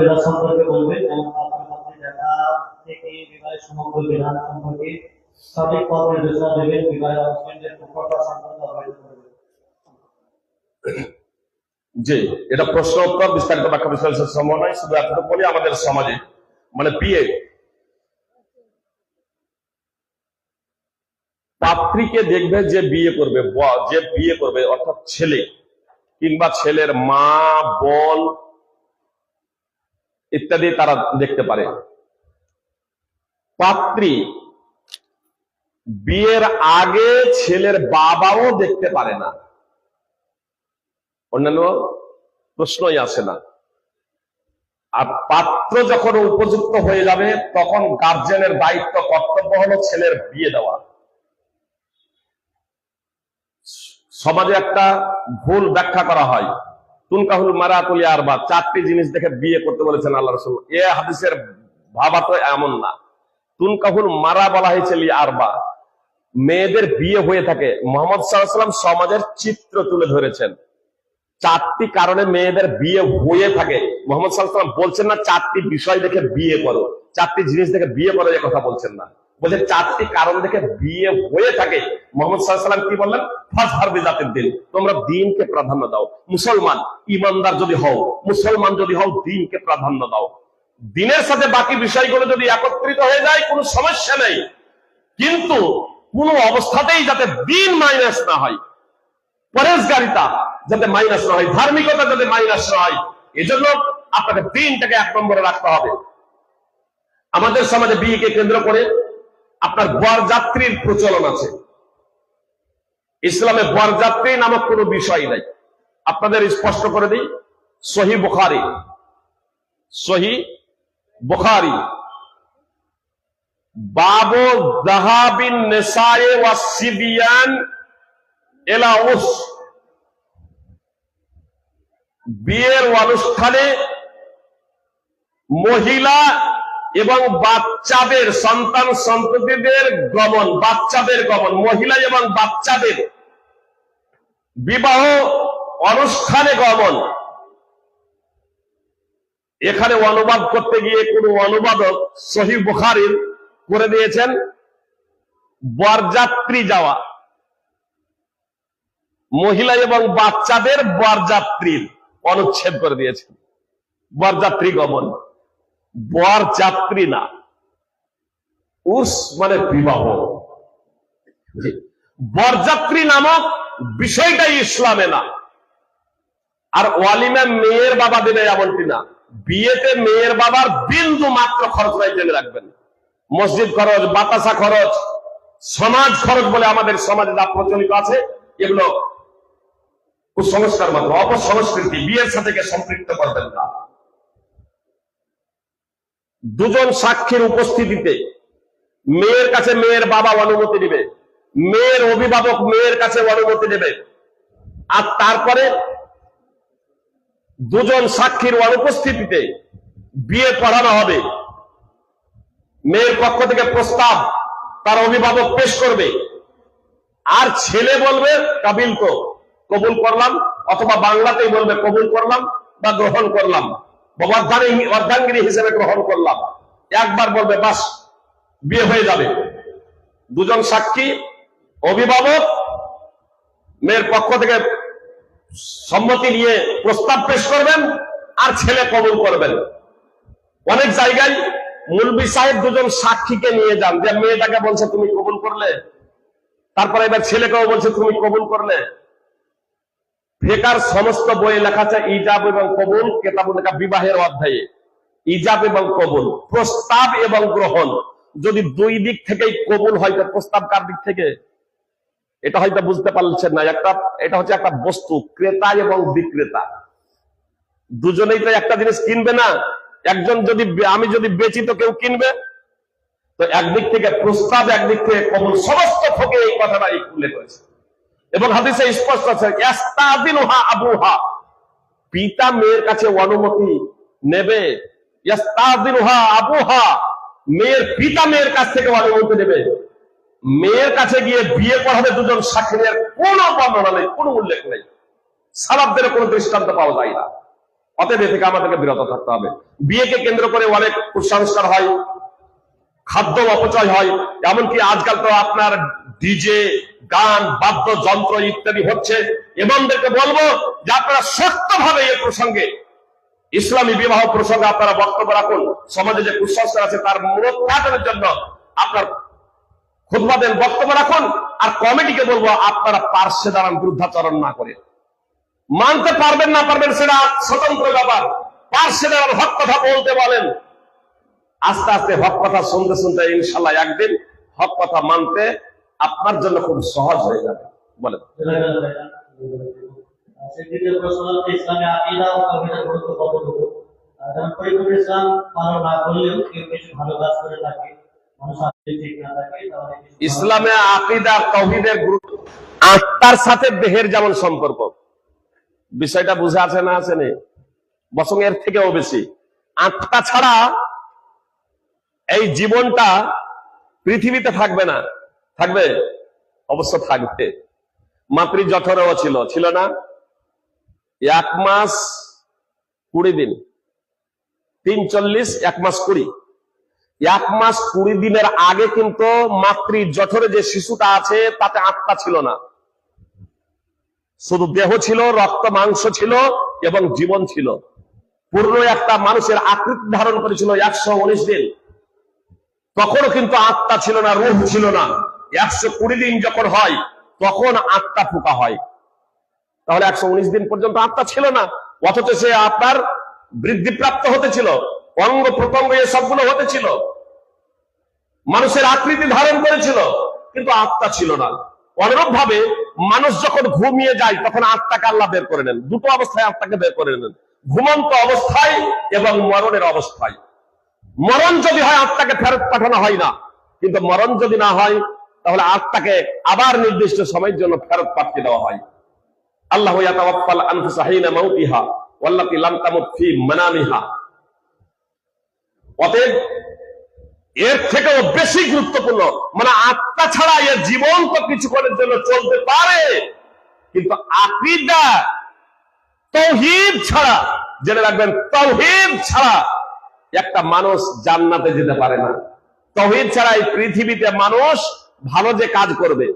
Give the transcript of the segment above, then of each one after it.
বিধান সম্পর্কে বলবেন এবং থেকে সমগ্র বিধান সম্পর্কে সঠিক পথ নির্দেশনা দেবেন প্রকল্প সম্পর্কে অবহিত এটা প্রশ্ন উত্তর, বিস্তারিত ব্যাখ্যা নয়, শুধু এতটুকু বলি, আমাদের সমাজে মানে বিয়ে পাত্রীকে দেখবে যে বিয়ে করবে যে বিয়ে করবে, অর্থাৎ ছেলে, কিংবা ছেলের মা, বোন ইত্যাদি তারা দেখতে পারে। পাত্রী বিয়ের আগে ছেলের বাবাও দেখতে পারে না। অন্যান্য প্রশ্নই আসে না। আর পাত্র যখন উপযুক্ত হয়ে যাবে, তখন গার্জেনের দায়িত্ব, কর্তব্য হলো ছেলের বিয়ে দেওয়া। সমাজে একটা ভুল ব্যাখ্যা করা হয়। তুনকাহুল মারাতুলি আরবা চারটি জিনিস দেখে বিয়ে করতে বলেছেন আল্লাহ রসুল। এ হাদিসের ভাবা তো এমন না। তুনকাহুল মারা বলা হয়েছে লি আরবা মেয়েদের বিয়ে হয়ে থাকে, মোহাম্মদ সাল্লাম সমাজের চিত্র তুলে ধরেছেন। চারটি কারণে মেয়েদের বিয়ে হয়ে থাকে। মোহাম্মদ সাল্লাম বলছেন না, চারটি বিষয় দেখে বিয়ে করো। চারটি জিনিস দেখে বিয়ে করো এ কথা বলছেন না। বলছে, চারটি কারণ দেখে বিয়ে হয়ে থাকে। মোহাম্মদ সাল্লাম কি বললেন? দিন। তোমরা দিনকে প্রাধান্য দাও। মুসলমান, ইমানদার যদি হও, মুসলমান যদি হও, দিনকে প্রাধান্য দাও। দিনের সাথে বাকি বিষয়গুলো যদি একত্রিত হয়ে যায়, কোনো সমস্যা নেই। কিন্তু কোনো অবস্থাতেই যাতে দিন মাইনাস না হয়। পরেশগারিতা যাতে মাইনাস না হয়, ধার্মিকতা যাতে মাইনাস না হয়, এজন্য আপনাকে দিনটাকে এক নম্বরে রাখতে হবে। আমাদের সমাজে বিয়েকে কেন্দ্র করে আপনার বরযাত্রীর প্রচলন আছে। ইসলামে বরযাত্রী নামক কোনো বিষয় নাই। আপনাদের স্পষ্ট করে দিই, সহি বুখারি। সহি বুখারি। বাবু জাহাবিন নেসায়ে ওয়া সিবিয়ান এলা বিয়ের অনুষ্ঠানে মহিলা এবং বাচ্চাদের, সন্তান সন্ততিদের গমন, বাচ্চাদের গমন, মহিলা এবং বাচ্চাদের বিবাহ অনুষ্ঠানে গমন। এখানে অনুবাদ করতে গিয়ে কোন অনুবাদক সহি বুখারির করে দিয়েছেন, বরযাত্রী যাওয়া। মহিলা এবং বাচ্চাদের বরযাত্রীর অনুচ্ছেদ করে দিয়েছেন। বরযাত্রী গমন। বরযাত্রী না। উস মানে বিবাহ। বরযাত্রী নামক বিষয়টাই ইসলামে না। আর ওয়ালিমে মেয়ের বাবা দেবে এমনটি না। বিয়েতে মেয়ের বাবার বিন্দু মাত্র খরচ নাই জেনে রাখবেন। মসজিদ খরচ, বাতাসা খরচ, সমাজ খরচ বলে আমাদের সমাজে যা প্রচলিত আছে, এগুলো কুসংস্কার মাত্র, অপসংস্কৃতি, বিয়ের সাথে সম্পৃক্ত করবেন না। দুজন সাক্ষীর উপস্থিতিতে মেয়ের কাছে মেয়ের বাবা অনুমতি দিবে মেয়ের অভিভাবক মেয়ের কাছে অনুমতি দেবে আর তারপরে দুজন সাক্ষীর অনুপস্থিতিতে বিয়ে পড়ানো হবে। মেয়ের পক্ষ থেকে প্রস্তাব তার অভিভাবক পেশ করবে। আর ছেলে বলবে, কাবিল তো কবুল করলাম, অথবা বাংলাতেই বলবে, কবুল করলাম বা গ্রহণ করলাম। অর্ধাঙ্গিনী হিসেবে গ্রহণ করলাম। একবার বলবে, বাস, বিয়ে হয়ে যাবে। দুজন সাক্ষী, অভিভাবক, মেয়ের পক্ষ থেকে সম্মতি নিয়ে প্রস্তাব পেশ করবেন আর ছেলে কবুল করবেন। অনেক জায়গায় মুলবি সাহেব দুজন সাক্ষীকে নিয়ে যান, যে মেয়েটাকে বলছে, তুমি কবুল করলে? তারপরে এবার ছেলেকেও বলছে, তুমি কবুল করলে? ফেকার সমস্ত বইয়ে লেখা আছে ইজাব এবং কবুল, কেতাব লেখা বিবাহের অধ্যায়ে। ইজাব এবং কবুল, প্রস্তাব এবং গ্রহণ। যদি দুই দিক থেকেই কবুল হয়, তো প্রস্তাব কার দিক থেকে? এটা হয়তো বুঝতে পারছেন না, একটা, এটা হচ্ছে একটা বস্তু, ক্রেতা এবং বিক্রেতা। দুজনেই তো একটা জিনিস কিনবে না। একজন যদি আমি যদি বেচি, তো কেউ কিনবে? তো একদিক থেকে প্রস্তাব, একদিক থেকে কবুল, সমস্ত থেকে এই কথাটা এই উল্লেখ করেছে। এবং হাদিসে স্পষ্ট আছে আবুহা। পিতা মেয়ের কাছে অনুমতি নেবে আবুহা। মেয়ের পিতা মেয়ের কাছ থেকে অনুমতি নেবে। মেয়ের কাছে গিয়ে বিয়ে পড়াবে দুজন সাক্ষীর কোনো বর্ণনা নেই, কোনো উল্লেখ নেই। সালাবদের কোনো দৃষ্টান্ত পাওয়া যায় না। অতএব থেকে আমাদেরকে বিরত থাকতে হবে। বিয়েকে কেন্দ্র করে অনেক কুসংস্কার হয়, খাদ্য অপচয় হয়, এমনকি আজকাল তো আপনার ডিজে গান বাদ্যযন্ত্র ইত্যাদি হচ্ছে। এমনদেরকে বলব যে আপনারা শক্তভাবে এ প্রসঙ্গে ইসলামী বিবাহ প্রসঙ্গে আপনারা বক্তব্য রাখুন। সমাজে যে কুসংস্কার আছে তার মূলোৎপাটনের জন্য আপনার খুদবা বক্তব্য রাখুন। আর কমিটিকে বলব, আপনারা পার্শ্বে দাঁড়ান, বিরুদ্ধাচরণ না করে। মানতে পারবেন না পারবেন সেটা স্বতন্ত্র ব্যাপার। পার্শ্বে দাঁড়ান, হক কথা বলতে বলেন। আস্তে আস্তে হক কথা শুনতে শুনতে ইনশাল্লাহ একদিন হক কথা মানতে আপনার জন্য খুব সহজ হয়ে যাবে। বলেন। ইসলামে আকিদা তৌহিদের গুরুত্ব আত্মার সাথে দেহের যেমন সম্পর্ক। বিষয়টা বুঝে আছে না আছে নে বসং এর থেকেও বেশি। আত্মা ছাড়া এই জীবনটা পৃথিবীতে থাকবে না। থাকবে? অবশ্য থাকবে। মাতৃ জঠরেও ছিল। ছিল না? এক মাস কুড়ি দিন। তিন চল্লিশ, এক মাস কুড়ি। এক মাস কুড়ি দিনের আগে কিন্তু মাতৃ জঠরে যে শিশুটা আছে, তাতে আত্মা ছিল না। শুধু দেহ ছিল, রক্ত, মাংস ছিল এবং জীবন ছিল। পূর্ণ একটা মানুষের আকৃতি ধারণ করেছিল একশো উনিশ দিন। তখনও কিন্তু আত্মা ছিল না, রূপ ছিল না। একশো কুড়ি দিন যখন হয়, তখন আত্মা ফুকা হয়। তাহলে একশো উনিশ দিন পর্যন্ত আত্মা ছিল না, অথচ সে আপনার বৃদ্ধিপ্রাপ্ত হতেছিল অঙ্গ প্রত্যঙ্গ এসবগুলো হতেছিল মানুষের আকৃতি ধারণ করেছিল, কিন্তু আত্মা ছিল না। অনুরূপ ভাবে মানুষ যখন ঘুমিয়ে যায়, তখন আত্মাকে আল্লাহ বের করে নেন। দুটো অবস্থায় আত্মাকে বের করে নেন। ঘুমন্ত অবস্থায় এবং মরণের অবস্থায়। মরণ যদি হয়, আত্মাকে ফেরত পাঠানো হয় না। কিন্তু মরণ যদি না হয় তাহলে আত্মাকে আবার নির্দিষ্ট সময়ের জন্য ফেরত পাঠিয়ে দেওয়া হয়। আল্লাহ এর থেকেও বেশি গুরুত্বপূর্ণ মানে আত্মা ছাড়া এর জীবন তো জন্য চলতে পারে, কিন্তু আকিদা তৌহিদ ছাড়া, জেনে রাখবেন, তৌহিদ ছাড়া একটা মানুষ জান্নাতে যেতে পারে না। তহিদ ছাড়া এই পৃথিবীতে মানুষ ভালো যে কাজ করবে,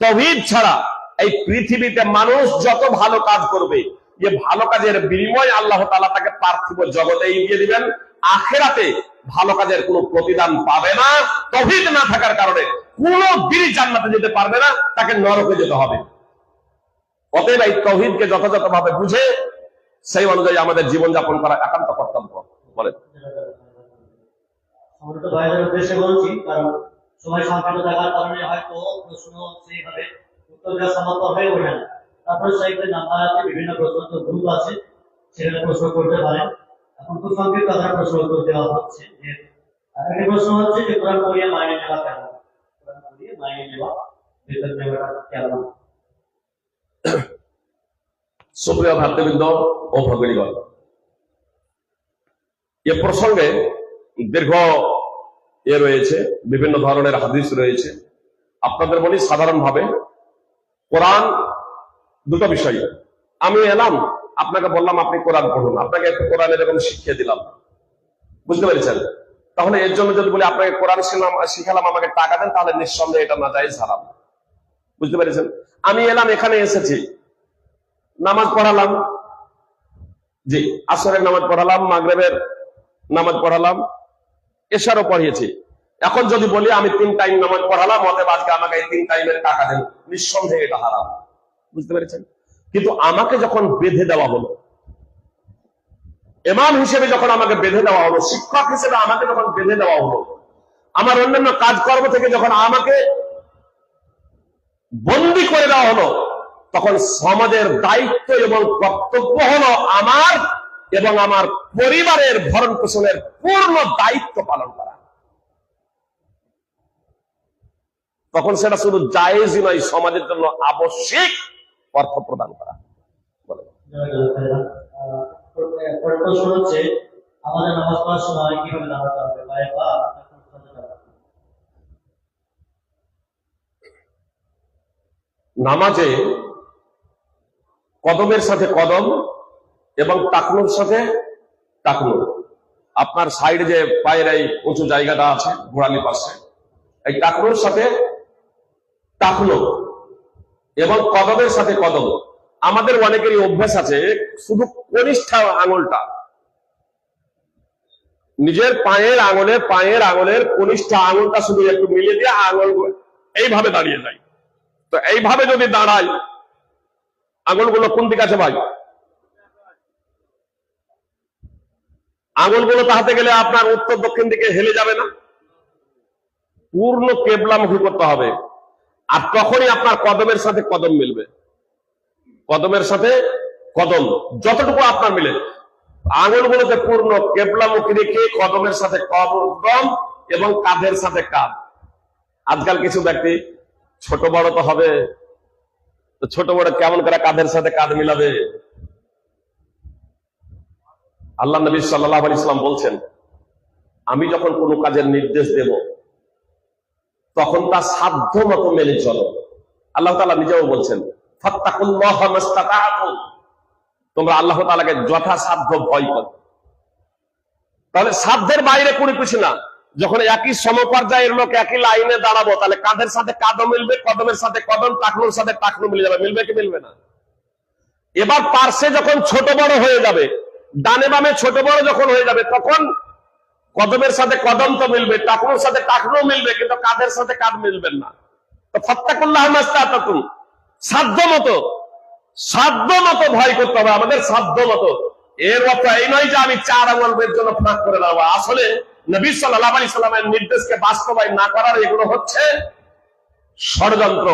তৌহিদ ছাড়া এই পৃথিবীতে মানুষ যত ভালো কাজ করবে, যে ভালো কাজের বিনিময় আল্লাহ তাআলা তাকে পার্থিব জগতে দিয়ে দিবেন, আখেরাতে ভালো কাজের কোনো প্রতিদান পাবে না, তৌহিদ না থাকার কারণে কোনো দিনই জান্নাতে যেতে পারবে না, তাকে নরকে যেতে হবে। অতএব এই তৌহিদকে যথাযথভাবে বুঝে সেই অনুযায়ী আমাদের জীবনযাপন করা একান্ত কর্তব্য। বলেন। সম্মানিত ভাইদের উদ্দেশ্যে বলছি, কারণ সময় সংকীর্ণ থাকার কারণে হয়তো প্রশ্ন সেইভাবে উত্তর দেওয়া সম্ভব হয়ে ওঠে না। তারপরে সাইডে নাম্বার আছে, বিভিন্ন প্রশ্ন তো গ্রুপ আছে সেখানে প্রশ্ন করতে পারেন এখন খুব সংক্ষিপ্ত আকারে প্রশ্ন উত্তর দেওয়া হচ্ছে যে একটা প্রশ্ন হচ্ছে যে, কোরআন পড়িয়ে মাইনে নেওয়া কেমন? কোরআন পড়িয়ে মাইনে নেওয়া বেতন নেওয়াটা কেমন? সুপ্রিয় ভাতৃবৃন্দ ও ভগিনীগণ, এ প্রসঙ্গে দীর্ঘ এ রয়েছে, বিভিন্ন ধরনের হাদিস রয়েছে। আপনাদের বলি সাধারণভাবে কোরআন দুটো বিষয়। আমি এলাম, আপনাকে বললাম আপনি কোরআন পড়ুন, আপনাকে একটু কোরআন এরকম শিখিয়ে দিলাম। বুঝতে পেরেছেন? তাহলে এর জন্য যদি বলি আপনাকে কোরআন শিখলাম, শিখালাম, আমাকে টাকা দেন, তাহলে নিঃসন্দেহে এটা না যায় হারাম। বুঝতে পেরেছেন? আমি এলাম, এখানে এসেছি। নামাজ পড়ালাম। জি, আসরের নামাজ পড়ালাম, মাগরেবের নামাজ পড়ালাম। এশারও পড়িয়েছি। এখন যদি বলি আমি তিন টাইম নামাজ পড়ালাম, অতএব আজকে আমাকে তিন টাইমের টাকা দেন। নিঃসন্দেহে এটা হারাম। বুঝতে পেরেছেন? কিন্তু আমাকে যখন বেঁধে দেওয়া হলো এমাম হিসেবে যখন আমাকে বেঁধে দেওয়া হলো, শিক্ষক হিসেবে আমাকে যখন বেঁধে দেওয়া হলো, আমার অন্যান্য কাজকর্ম থেকে যখন আমাকে বন্দি করে দেওয়া হলো, তখন সমাজের দায়িত্ব এবং কর্তব্য হলো আমার এবং আমার পরিবারের ভরণ পোষণের পূর্ণ দায়িত্ব পালন করা তখন সেটা শুধু জায়েজই নয়, সমাজের জন্য আবশ্যিক অর্থ প্রদান করা। নামাজে কদমের সাথে কদম এবং টাকনুর সাথে টাকনু আপনার সাইডে যে পায়ের এই উঁচু জায়গাটা আছে, ঘোড়ালি পাশে, এই টাকনুর সাথে টাকনু এবং কদমের সাথে কদম। আমাদের অনেকেরই অভ্যাস আছে শুধু কনিষ্ঠ আঙুলটা, নিজের পায়ের আঙুলে, পায়ের আঙুলের কনিষ্ঠ আঙুলটা শুধু একটু মিলিয়ে দিয়ে আঙুল এইভাবে দাঁড়িয়ে যায়। তো এইভাবে যদি দাঁড়ায়, আঙুলগুলো কোন দিকে আছে ভাই? আঙুলগুলো তাহাতে গেলে আপনার উত্তর দক্ষিণ দিকে হেলে যাবে না। পূর্ণ কেবলামুখী করতে হবে। আর তখনই আপনার কদমের সাথে কদম মিলবে। কদমের সাথে কদম, যতটুকু আপনার মিলে। আঙুলগুলোতে পূর্ণ কেবলামুখী রেখে কদমের সাথে কদম এবং কাঁধের সাথে কাঁধ। আজকাল কিছু ব্যক্তি, ছোট বড় তো হবে, তো ছোট বড় কেমন করে কাঁধের সাথে কাঁধ মিলাবে? আল্লাহ নবী সাল্লাহ ইসলাম বলছেন, আমি যখন কোনো কাজের নির্দেশ দেব, তখন তার সাধ্য মতো মেনে চলো। আল্লাহ তালা নিজেও বলছেন তোমরা আল্লাহ তালাকে যথাসাধ্য ভয় করো। তাহলে সাধ্যের বাইরে কোনো কিছু না। যখন একই সমপর্যায়ের লোক একই লাইনে দাঁড়াবো, তাহলে কাঁধের সাথে কাঁদও মিলবে? কদমের সাথে কদম, টাকনুর সাথে টাকনু মিলে যাবে। মিলবে কি মিলবে না? এবার পার্শ্বে যখন ছোট বড় হয়ে যাবে ডানে বামে ছোট বড় যখন হয়ে যাবে, তখন কদমের সাথে কদম তো মিলবে, টাকনুর সাথে টাকনু মিলবে, কিন্তু কাঁধের সাথে কাঁধ মিলবেন না। তো ফত্তাকুল্লাহ মাস্তাতুম সাধ্য মতো সাধ্য মতো ভয় করতে হবে, আমাদের সাধ্য মতো। এর অর্থ এই নয় যে আমি চার আঙুলের জন্য ফাঁক করে দেবো আসলে নবী সাল্লাহ আলি সাল্লামের নির্দেশকে বাস্তবায়ন না করার এগুলো হচ্ছে ষড়যন্ত্র।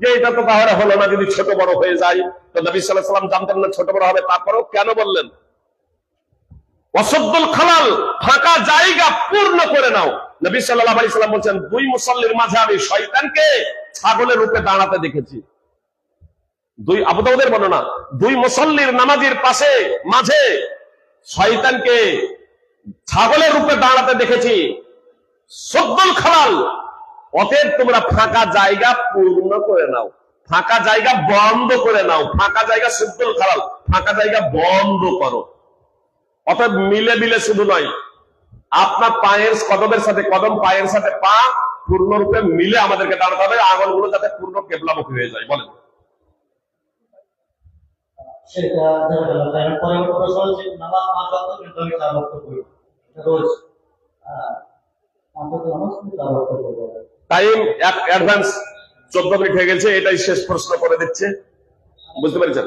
যে এটা তো তাহলে হলো না, যদি ছোট বড় হয়ে যায়, তো নবী সাল্লাহ সাল্লাম জানতেন না ছোট বড় হবে, তারপরেও কেন বললেন? অসদ্দুল খালাল, ফাঁকা জায়গা পূর্ণ করে নাও। নবী সাল্লাহ আলি সাল্লাম বলছেন, দুই মুসল্লির মাঝে আমি শয়তানকে ছাগলের রূপে দাঁড়াতে দেখেছি। দুই আবুদাউদের বর্ণনা, দুই মুসল্লির নামাজির পাশে, মাঝে শয়তানকে ছাগলের রূপে দাঁড়াতে দেখেছি। সদ্দুল খালাল, অতএব তোমরা ফাঁকা জায়গা পূর্ণ করে নাও। ফাঁকা জায়গা বন্ধ করে নাও। ফাঁকা জায়গা সদ্দুল খালাল, ফাঁকা জায়গা বন্ধ করো। অতএব মিলে মিলে শুধু নয় আপনার পায়ের কদমের সাথে কদম পায়ের সাথে পা পূর্ণরূপে মিলে আমাদেরকে দাঁড়াতে হবে আঙুলগুলো যাতে পূর্ণ কেবলামুখী হয়ে যায়। বলেন। টাইম অ্যাডভান্স চোদ্দ মিনিট হয়ে গেছে এটাই শেষ প্রশ্ন করে দিচ্ছে। বুঝতে পেরেছেন?